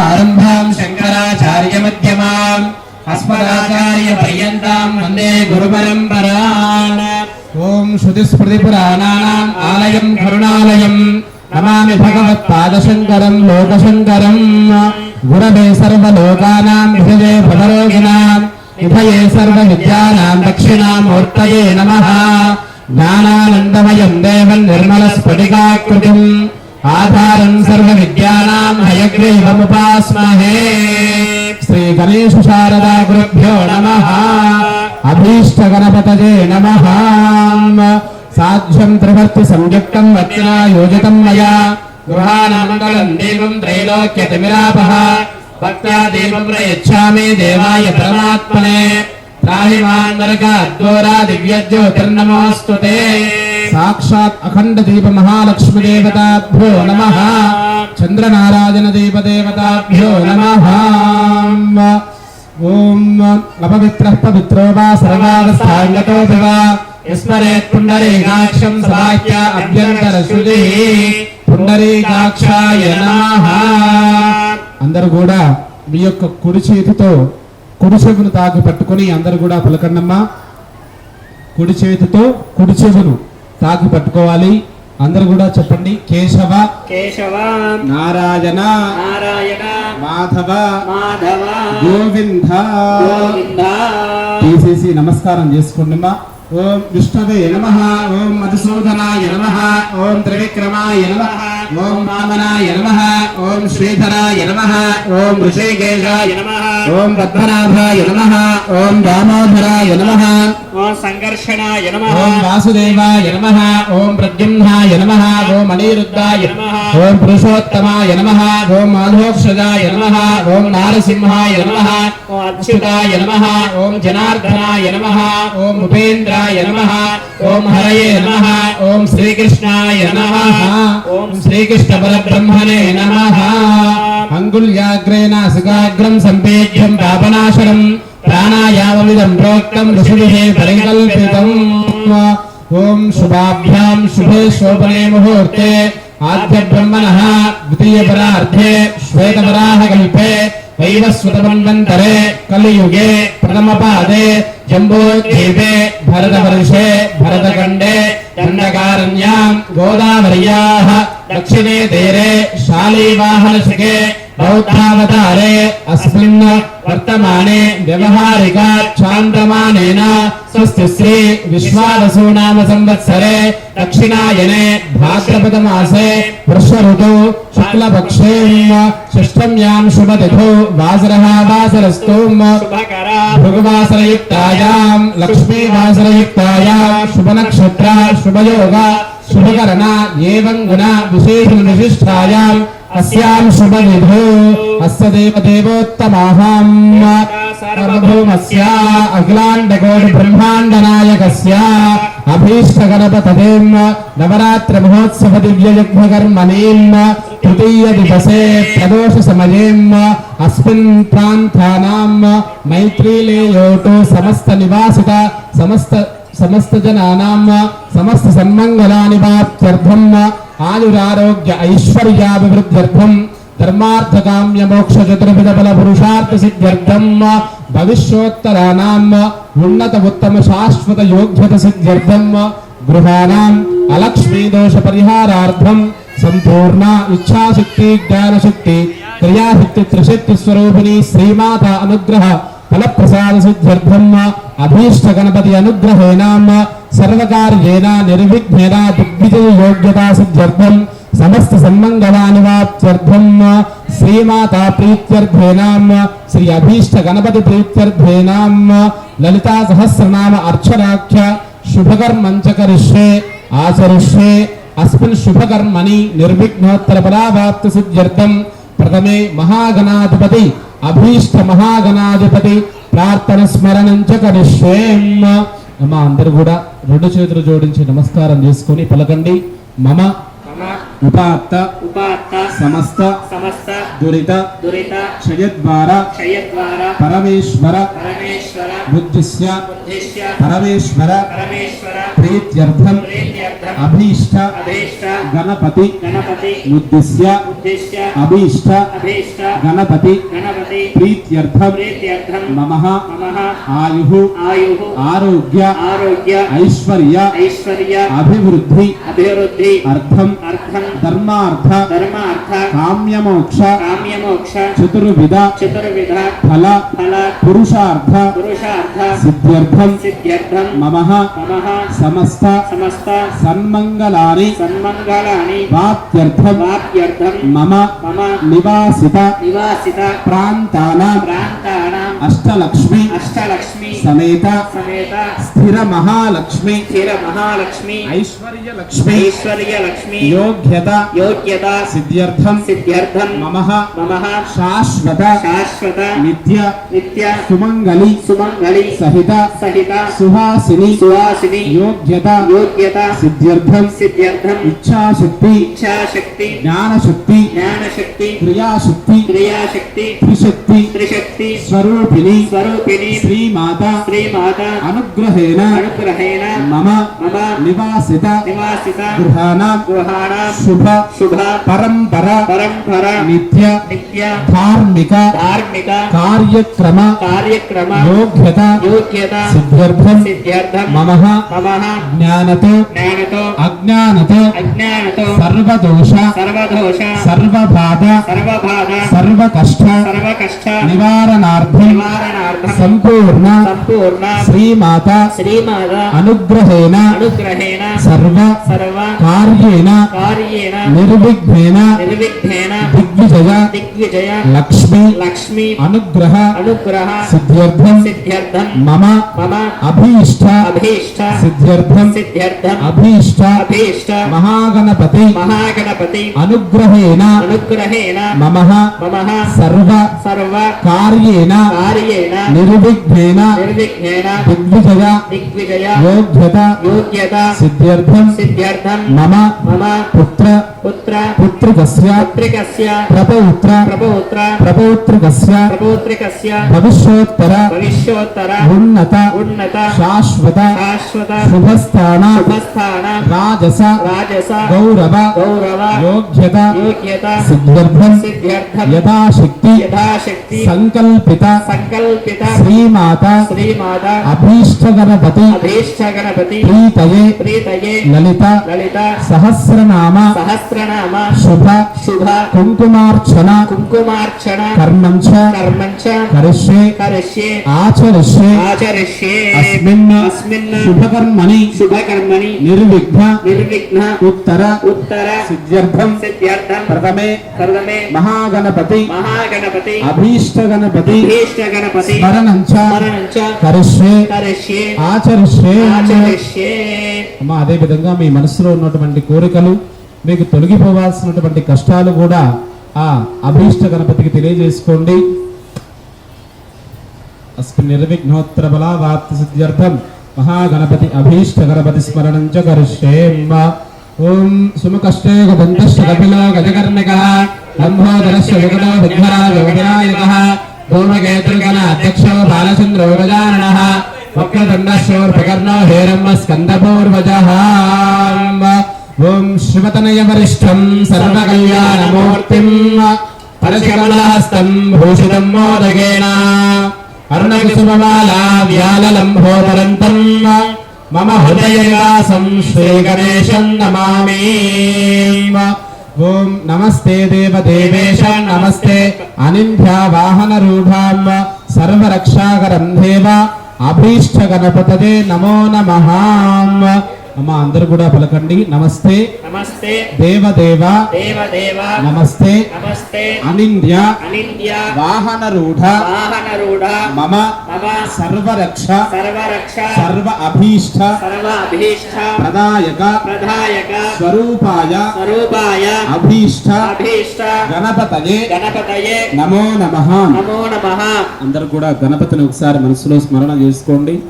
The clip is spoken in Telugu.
ఆరంభాం శంకరాచార్య మధ్యమాం అస్మదాచార్య పర్యంతాం వందే గురు పరంపరాన్ ఓం శృతి స్మృతి పురాణానాం ఆలయం కరుణాలయం నమామి భగవత్పాదశంకరం లోకశంకరం గురవే సర్వలోకానాం విభజే భవరోగిణాం విభయే సర్వ ఆధారం సర్వ విద్యానాం హయగ్రీవముపాస్మహే. శ్రీ గణేశ శారదా గురుభ్యో నమ. అభీష్ట గణపతజే నమ. సాధ్యం త్రివర్తి సంయుక్తం వచ్చినా యోజితం మయా. గృహానామంగళం దేవం త్రైలోక్యతిమిరాపహ భక్త్యా దేవం ప్రయచ్చామి దేవాయ పరమాత్మనే. त्राहिमान् नरकाद्वारा दिव्यज्योतिर्नमोऽस्तु ते సాక్షాత్ అఖండ దీప మహాలక్ష్మి దేవతాభ్యో నమ చంద్రనారాయణ దీప దేవతాభ్యో నమ ఓం అపవిత్ర పవిత్రో వా సర్వావస్థాంగతో వా యస్మరేత్ పుండరీకాక్షం సవాక్య అభ్యంతర శుద్ధి పుండరీకాక్షాయ నమః అందరూ కూడా మీ యొక్క కుడి చేతితో కుడి చెవును తాకి పట్టుకొని అందరూ కూడా పులకండమ్మ కుడి చేతితో కుడి చెవును తాకి పట్టుకోవాలి. అందరూ కూడా చెప్పండి. కేశవ. కేశవ. నారాయణ. నారాయణ. మాధవ. మాధవ. గోవింద. గోవింద. తీసేసి నమస్కారం చేసుకోండిమ్మా ఓం విష్ణవే నమ. ఓం మధుసూదనాయ నమ. ఓం త్రివిక్రమాయ నమ. ఓం వామనాయ నమ. ఓం శ్రీధరాయ నమ. ఓం ఋషికేశాయ నమ. ఓం పద్మనాభాయ నమ. ఓం దామోదరాయ నమ ఓం సంఘర్షణాయ నమ ఓం వాసుదేవాయ నమ ఓం ప్రద్యుమ్నాయ నమ ఓం అనిరుద్ధాయ ఓం పురుషోత్తమాయ నమ ఓం మాధోక్షజాయ నమ ఓం నారసింహాయ నమ ఓం అచ్యుతాయ నమ ఓం జనార్దనాయ నమ ఓం ఉపేంద్రాయ నమ ఓం హరయే నమ ఓం శ్రీకృష్ణాయ నమ ఓం శ్రీకృష్ణ పరబ్రహ్మణే నమ అంగుళ్యాగ్రేణ సుగాగ్రం సంపేద్యం పాపనాశనం ప్రాణాయామమిదం ప్రోక్తం ఋషిభిः పరికల్పితం ఓం శుభాభ్యాం శుభే శోభనే ముహూర్తే ఆద్య బ్రహ్మణः ద్వితీయ పరార్థే శ్వేతవరాహ కల్పే వైవస్వతమన్వంతరే కలియుగే ప్రథమ పాదే జంబోద్వీపే భరతవర్షే భరతఖండే దండకారణ్యాం గోదావర్యాः దక్షిణే తీరే శాలీవాహనశకే బౌద్ధావతారే అస్మిన్ వర్తమానే వ్యవహారికా చాంద్రమానేన స్వస్తి శ్రీ విశ్వావసో నామ సంవత్సరే దక్షిణాయనే భాద్రపద మాసే వృష ఋతు శుక్లపక్షే షష్టమ్యాం శుభతిథౌ వాసరः వాసరస్తు శుభకర. భృగువాసరయుక్తాయాం లక్ష్మీవాసరయుక్తాయాం శుభనక్షత్ర శుభయోగ శుభకరణ ఏవం గుణ విశేష విశిష్టాయాం అస్యాం సర్వభౌమస్య అఖిలాండకోటి బ్రహ్మాండ అభీష్ట గణపతదేం నవరాత్రి మహోత్సవ దివ్య తృతీయ దివసే ప్రదోష సమయేం అస్మిన్ ప్రాంతానాం మైత్రీలేయోటు సమస్త నివాసిత సమస్త సమస్త జనానాం సమస్త సన్మంగళాని వాప్త్యర్థం ఆయురారోగ్య ఐశ్వర్యాభివృద్ధ్యర్థం ధర్మార్థకామ్య మోక్ష చతుర్విధ బల పురుషార్థ సిద్ధ్యర్థం భవిష్యోత్తరాణాం ఉన్నత ఉత్తమ శాశ్వత యోగ్యత సిద్ధ్యర్థం గృహాణం అలక్ష్మీ దోష పరిహారార్థం సంపూర్ణ ఇచ్ఛాశక్తి జ్ఞానశక్తి క్రియాశక్తి త్రిశక్తి స్వరూపిణి శ్రీమాత అనుగ్రహ ఫలప్రసాద సిద్ధ్యర్థం అభీష్ట గణపతి అనుగ్రహేణ సర్వకార్యేణ నిర్విఘ్నేన దిగ్విజయ యోగ్యతా సిద్ధ్యర్థం సమస్త సన్మంగళాని వాప్త్యర్థం శ్రీమాతా ప్రీత్యర్థేనాం శ్రీ అభీష్ట గణపతి ప్రీత్యర్థేనాం లలితా సహస్రనామ అర్చనాఖ్య శుభకర్మంచ కరిష్యే ఆచరిష్యే అస్మిన్ శుభకర్మని నిర్విఘ్నోత్తర ఫలావాప్తి సిద్ధ్యర్థం ప్రథమే మహాగణాధిపతి అభీష్ట మహాగణాధిపతి ప్రార్థన స్మరణం చ కరిష్యేం అమ్మ అందరు కూడా రెండు చేతులు జోడించి నమస్కారం చేసుకుని పలకండి. మమ ఉపాత్త ఉపాత్త సమస్త సమస్త దురిత దురిత క్షయద్వార క్షయద్వార పరమేశ్వర పరమేశ్వర బుద్ధిస్య బుద్ధిశ్య పరమేశ్వర పరమేశ్వర ప్రీత్యర్థం ప్రీత్యర్థం అభీష్ట అభీష్ట గణపతి గణపతి ఉద్దిశ్య ఉద్దిశ్య అభీష్ట అభీష్ట గణపతి గణపతి ప్రీత్యర్థం ప్రీత్యర్థం మమ మమ ఆయు ఆయు ఆరోగ్య ఆరోగ్య ఐశ్వర్య ఐశ్వర్య అభివృద్ధి అభివృద్ధి అర్థం ధర్మార్థ ధర్మార్థ కామ్యమోక్ష కామ్యమోక్ష చతుర్విధ చతుర్విధ ఫల ఫల పురుషార్థ పురుషార్థ సిద్ధ్యర్థం సిద్ధ్యర్థం మమ మమ సమస్త సమస్త సన్మంగళాని సన్మంగళాని వాప్త్యర్థం వాప్యర్థం మమ మమ నివాసిత నివాసిత ప్రాంతానాం ప్రాంతానాం అష్టలక్ష్మి అష్టలక్ష్మి సమేత సమేత స్థిర మహాలక్ష్మి స్థిర మహాలక్ష్మి ఐశ్వర్య లక్ష్మి ఐశ్వర్య లక్ష్మి యోగ్యత యోగ్యత సిద్ధ్యర్థం సిద్ధ్యర్థం మమ మమ శాశ్వత శాశ్వత నిత్య నిత్య సుమంగళి సుమంగళి సహిత సహిత సుహాసిని సువాసిని యోగ్యత యోగ్యత సిద్ధ్యర్థం సిద్ధ్యర్థం ఇచ్ఛాశక్తి ఇచ్ఛాశక్తి జ్ఞానశక్తి జ్ఞానశక్తి క్రియాశక్తి క్రియాశక్తి త్రిశక్తి త్రిశక్తి స్వరూపిణి స్వరూపిణి శ్రీమాత శ్రీమాత అనుగ్రహేణ అనుగ్రహేణ మమ మమ నివాసిత నివాసిత గృహాణం గృహాణం శుభ శుభ పరంపర పరంపర నిత్య నిత్య ధార్మిక ధార్మిక కార్యక్రమ కార్యక్రమ యోగ్యత యోగ్యత సిద్ధ్యర్థం సిద్ధ్యర్థం మమ మమ జ్ఞానతో జ్ఞానతో అజ్ఞానతో అజ్ఞానతో సర్వదోష సర్వదోష సర్వబాధ సర్వబాధ సర్వకష్ట సర్వకష్ట నివారణార్థం నివారణార్థం సంపూర్ణ సంపూర్ణ శ్రీమాత శ్రీమాత అనుగ్రహేణ అనుగ్రహేణ సర్వ సర్వ కార్యేణ కార్యేణ నిర్విఘ్నేన నిర్విఘ్నేన దిగ్విజయ దిగ్విజయ లక్ష్మి లక్ష్మి అనుగ్రహ అనుగ్రహ సిద్ధ్యర్థం సిద్ధ్యర్థం మమ మమ అభీష్ట అభీష్ట సిద్ధ్యర్థం సిద్ధ్యర్థం అభీష్ట అభీష్ట మహాగణపతి మహాగణపతి అనుగ్రహేణ అనుగ్రహేణ మమ మమ సర్వ సర్వ కార్యేణ కార్యేణ నిర్విఘ్నేన దిగ్విజయ యోగ్యత యోగ్యత సిద్ధ్యర్థం సిద్ధ్యర్థం మమ మమ పుత్ర పుత్ర పుత్రికస్య పుత్రికస్య ప్రపౌత్ర ప్రపౌత్ర ప్రపౌత్రికస్య ప్రపౌత్రికస్య భవిష్యోత్తర భవిష్యోత్తర ఉన్నత ఉన్నత శాశ్వత శాశ్వత శుభస్థాన శుభస్థాన రాజస రాజస గౌరవ గౌరవ యోగ్యత యోగ్యత సిద్ధ్యర్థం సిద్ధ్యర్థం యథాశక్తి యథాశక్తి సంకల్పిత సంకల్పిత శ్రీమాత శ్రీమాత అభీష్ట గణపతి అభీష్ట గణపతి ప్రీతయే ప్రీతయే లలిత లలిత సహస్రనామ సహస్రనామ శుభ శుభ కుంకుమార్చన కుంకుమార్చన కర్మం చ కర్మంచ కరిష్యే కరిష్యే ఆచరిష్యే ఆచరిష్యే అస్మిన్ అస్మిన్ శుభకర్మణి శుభకర్మణి నిర్విఘ్న నిర్విఘ్న ఉత్తర ఉత్తర సిద్ధ్యర్థం సిద్ధ్యర్థం ప్రథమే సర్వమే మహాగణపతి మహాగణపతి అభీష్ట గణపతి భీష్ట గణపతి ఆచరిష్యే అమ్మా అదే విధంగా మీ మనసులో ఉన్నటువంటి కోరికలు మీకు తొలగిపోవాల్సినటువంటి కష్టాలు కూడా ఆ అభీష్ట గణపతికి తెలియజేసుకోండి. అస్మిన్ నిర్విఘ్నోత్తర బలావార్త సిద్ధ్యర్థం. మహాగణపతి అభీష్ట గణపతి స్మరణం చ ఓం సుముఖష్టే గదంతశ్చ కపిలో గజకర్ణికః. లంబోదరశ్చ వికటో విఘ్నరాజో వినాయకః ధూమకేతుర్గణ అధ్యక్షో బాలచంద్రో గజాననః వక్రదండశోర్పకర్ణో హేరమ్మ స్కందపూర్వజः ఓం శివతనయ వరిష్టం సర్వకళ్యాణమూర్తిం పరశకమలహస్తం భూషితం మోదకేన అరుణకుసుమమాలా మమ హృదయవాసం శ్రీగణేశం నమామి ఓం నమస్తే దేవదేవేశ నమస్తే. అనింధ్యా వాహనరూఢాం సర్వరక్షాకరం దేవ అభీష్ట గణపతదే నమో నమః. అమ్మ అందరూ కూడా పలకండి. నమస్తే. నమస్తే. దేవదేవ. దేవదేవ. నమస్తే. నమస్తే. అనింద్య. అనింద్య. వాహనరూఢ. వాహనరూఢ. మమ. మమ. సర్వరక్ష. సర్వరక్ష. సర్వ అభీష్ట. సర్వ అభీష్ట. ప్రదాయక. ప్రదాయక. స్వరూపాయ. స్వరూపాయ. అభీష్ట. అభీష్ట. గణపతయే. గణపతయే. నమో నమః. నమో నమః. అందరూ కూడా గణపతిని ఒకసారి మనసులో స్మరణ చేసుకోండి.